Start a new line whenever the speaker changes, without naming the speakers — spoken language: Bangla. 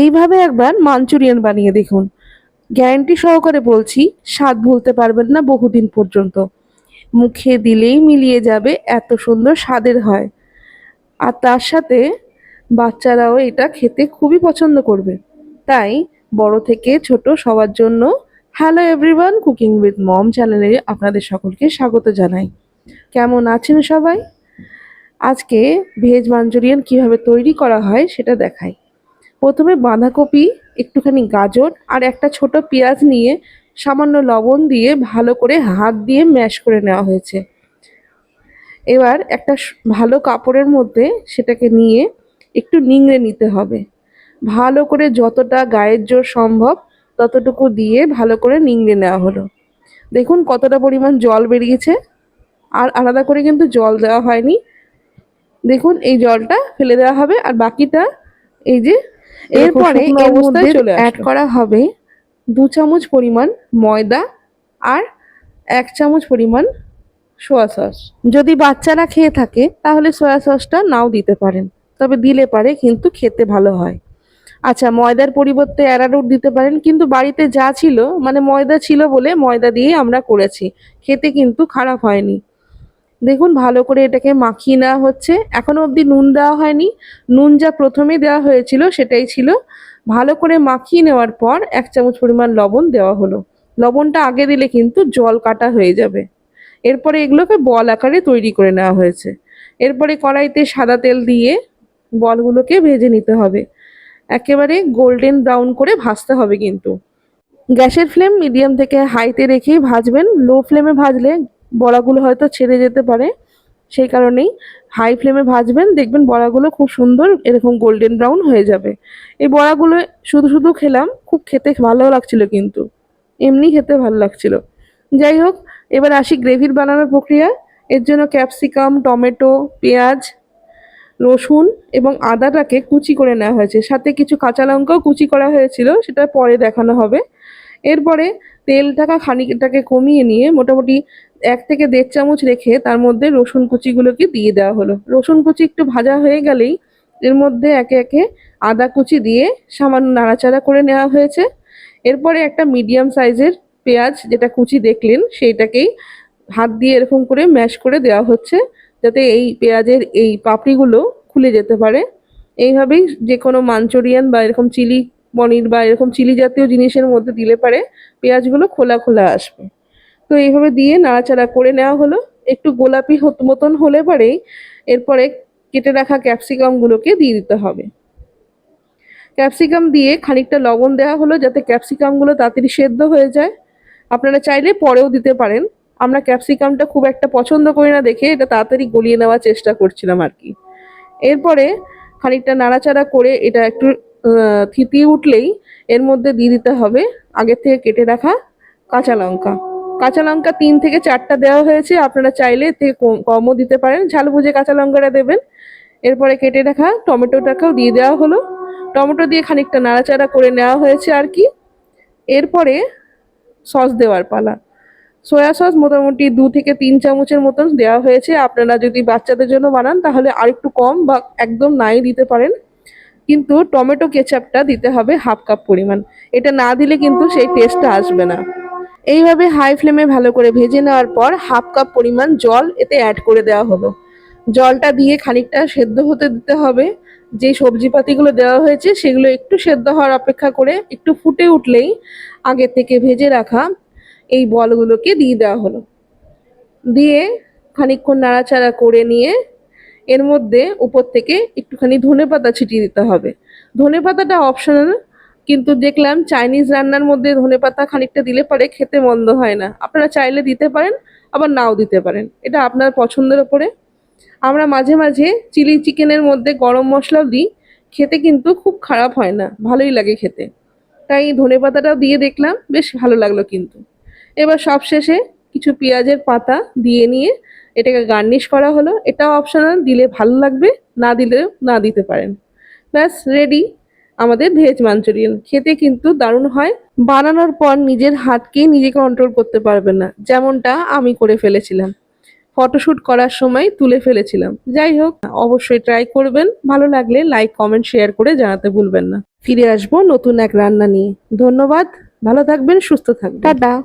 এইভাবে একবার মাঞ্চুরিয়ান বানিয়ে দেখুন। গ্যারান্টি সহকারে বলছি, স্বাদ ভুলতে পারবেন না বহুদিন পর্যন্ত। মুখে দিলেই মিলিয়ে যাবে, এত সুন্দর স্বাদের হয়। আর তার সাথে বাচ্চারাও এটা খেতে খুবই পছন্দ করবে। তাই বড় থেকে ছোট সবার জন্য hello everyone cooking with mom চ্যানেলে আপনাদের সকলকে স্বাগত জানাই। কেমন আছেন সবাই? আজকে ভেজ মাঞ্চুরিয়ান কীভাবে তৈরি করা হয় সেটা দেখাই। প্রথমে বাঁধাকপি, একটুখানি গাজর আর একটা ছোট পেঁয়াজ নিয়ে সামান্য লবণ দিয়ে ভালো করে হাত দিয়ে ম্যাশ করে নেওয়া হয়েছে। এবার একটা ভালো কাপড়ের মধ্যে সেটাকে নিয়ে একটু নিংড়ে নিতে হবে। ভালো করে যতটা গায়ের জোর সম্ভব ততটুকু দিয়ে ভালো করে নিংড়ে নেওয়া হলো। দেখুন কতটা পরিমাণ জল বেরিয়েছে। আর আলাদা করে কিন্তু জল দেওয়া হয়নি। দেখুন এই জলটা ফেলে দেওয়া হবে আর বাকিটা এই যে এরপরে এর মধ্যে অ্যাড করা হবে দু চামচ পরিমাণ ময়দা আর এক চামচ পরিমাণ সোয়া সস যদি বাচ্চারা খেয়ে থাকে তাহলে সয়া সসটা নাও দিতে পারেন তবে দিলে পারে কিন্তু খেতে ভালো হয়। আচ্ছা ময়দার পরিবর্তে অ্যারারুট দিতে পারেন কিন্তু বাড়িতে যা ছিল মানে ময়দা ছিল বলে ময়দা দিয়ে আমরা করেছি খেতে কিন্তু খারাপ হয়নি। দেখুন, ভালো করে এটাকে মাখিয়ে নেওয়া হচ্ছে। এখনও অবধি নুন দেওয়া হয়নি। নুন যা প্রথমে দেওয়া হয়েছিল সেটাই ছিল। ভালো করে মাখিয়ে নেওয়ার পর এক চামচ পরিমাণ লবণ দেওয়া হলো। লবণটা আগে দিলে কিন্তু জল কাটা হয়ে যাবে। এরপরে এগুলোকে বল আকারে তৈরি করে নেওয়া হয়েছে। এরপরে কড়াইতে সাদা তেল দিয়ে বলগুলোকে ভেজে নিতে হবে। একেবারে গোল্ডেন ব্রাউন করে ভাজতে হবে কিন্তু। গ্যাসের ফ্লেম মিডিয়াম থেকে হাইতে রেখেই ভাজবেন। লো ফ্লেমে ভাজলে বড়াগুলো হয়তো ছেড়ে যেতে পারে। সেই কারণেই হাই ফ্লেমে ভাজবেন, দেখবেন বড়াগুলো খুব সুন্দর এরকম গোল্ডেন ব্রাউন হয়ে যাবে। এই বড়াগুলো শুধু শুধু খেলাম, খুব খেতে ভালো লাগছিল কিন্তু, এমনি খেতে ভালো লাগছিল। যাই হোক, এবার আসি গ্রেভির বানানোর প্রক্রিয়া। এর জন্য ক্যাপসিকাম টমেটো, পেঁয়াজ, রসুন এবং আদাটাকে কুচি করে নেওয়া হয়েছে। সাথে কিছু কাঁচা লঙ্কাও কুচি করা হয়েছিল, সেটা পরে দেখানো হবে। এরপরে তেলটাকা খানিকটাকে কমিয়ে নিয়ে মোটামুটি এক থেকে দেড় চামচ রেখে তার মধ্যে রসুন কুচিগুলোকে দিয়ে দেওয়া হলো। রসুন কুচি একটু ভাজা হয়ে গেলেই এর মধ্যে একে একে আদা কুচি দিয়ে সামান্য নাড়াচাড়া করে নেওয়া হয়েছে। এরপরে একটা মিডিয়াম সাইজের পেঁয়াজ যেটা কুচি দেখলেন সেইটাকেই হাত দিয়ে এরকম করে ম্যাশ করে দেওয়া হচ্ছে যাতে এই পেঁয়াজের এই পাপড়িগুলো খুলে যেতে পারে। এইভাবেই যে কোনো মাঞ্চুরিয়ান বা এরকম চিলি পনির বা এরকম চিলি জাতীয় জিনিসের মধ্যে দিলে পারে, পেঁয়াজগুলো খোলা খোলা আসবে। তো এইভাবে দিয়ে নাড়াচাড়া করে নেওয়া হলো। একটু গোলাপি মতন হলে পরেই এরপরে কেটে রাখা ক্যাপসিকামগুলোকে দিয়ে দিতে হবে। ক্যাপসিকাম দিয়ে খানিকটা লবণ দেওয়া হলো যাতে ক্যাপসিকামগুলো তাড়াতাড়ি সেদ্ধ হয়ে যায়। আপনারা চাইলে পরেও দিতে পারেন। আমরা ক্যাপসিকামটা খুব একটা পছন্দ করি না দেখে এটা তাড়াতাড়ি গলিয়ে নেওয়ার চেষ্টা করছিলাম আর কি। এরপরে খানিকটা নাড়াচাড়া করে এটা একটু থিতিয়ে উঠলেই এর মধ্যে দিয়ে দিতে হবে আগের থেকে কেটে রাখা কাঁচা লঙ্কা। কাঁচা লঙ্কা তিন থেকে চারটা দেওয়া হয়েছে, আপনারা চাইলে থেকে কমও দিতে পারেন। ঝাল বুঝে কাঁচা লঙ্কাটা দেবেন। এরপরে কেটে রাখা টমেটোটাকেও দিয়ে দেওয়া হলো। টমেটো দিয়ে খানিকটা নাড়াচাড়া করে নেওয়া হয়েছে আর কি। এরপরে সস দেওয়ার পালা। সয়া সস মোটামুটি দু থেকে তিন চামচের মতন দেওয়া হয়েছে। আপনারা যদি বাচ্চাদের জন্য বানান, তাহলে আরেকটু কম বা একদম নাই দিতে পারেন। কিন্তু টমেটো কেচাপটা দিতে হবে হাফ কাপ পরিমাণ। এটা না দিলে কিন্তু সেই টেস্টটা আসবে না। এইভাবে হাই ফ্লেমে ভালো করে ভেজে নেওয়ার পর হাফ কাপ পরিমাণ জল এতে অ্যাড করে দেওয়া হলো। জলটা দিয়ে খানিকটা সেদ্ধ হতে দিতে হবে। যে সবজিপাতিগুলো দেওয়া হয়েছে সেগুলো একটু সেদ্ধ হওয়ার অপেক্ষা করে একটু ফুটে উঠলেই আগে থেকে ভেজে রাখা এই বলগুলোকে দিয়ে দেওয়া হলো। দিয়ে খানিকক্ষণ নাড়াচাড়া করে নিয়ে এর মধ্যে উপর থেকে একটুখানি ধনেপাতা ছিটিয়ে দিতে হবে। ধনেপাতাটা অপশনাল কিন্তু দেখলাম চাইনিজ রান্নার মধ্যে ধনেপাতা খানিকটা দিলে পরে খেতে মন্দ হয় না। আপনারা চাইলে দিতে পারেন, আবার নাও দিতে পারেন। এটা আপনার পছন্দের ওপরে আমরা মাঝে মাঝে চিলি চিকেনের মধ্যে গরম মশলাও দিই, খেতে কিন্তু খুব খারাপ হয় না, ভালোই লাগে খেতে। তাই ধনেপাতাটাও দিয়ে দেখলাম, বেশ ভালো লাগল কিন্তু। এবার সবশেষে কিছু পেঁয়াজের পাতা দিয়ে নিয়ে এটাকে গার্নিশ করা হলো। এটাও অপশনাল দিলে ভালো লাগবে, না দিলেও না দিতে পারেন। ব্যাস রেডি আমাদের ভেজ মাঞ্চুরিয়ান খেতে কিন্তু দারুণ হয়। বানানোর পর নিজের হাতকেই নিজে কন্ট্রোল করতে পারবেন না। যেমনটা আমি করে ফেলেছিলাম। ফটোশুট করার সময় তুলে ফেলেছিলাম। যাই হোক, অবশ্যই ট্রাই করবেন। ভালো লাগলে লাইক কমেন্ট শেয়ার করে জানাতে ভুলবেন না। ফিরে আসব নতুন এক রান্না নিয়ে। ধন্যবাদ। ভালো থাকবেন, সুস্থ থাকবেন। টাটা।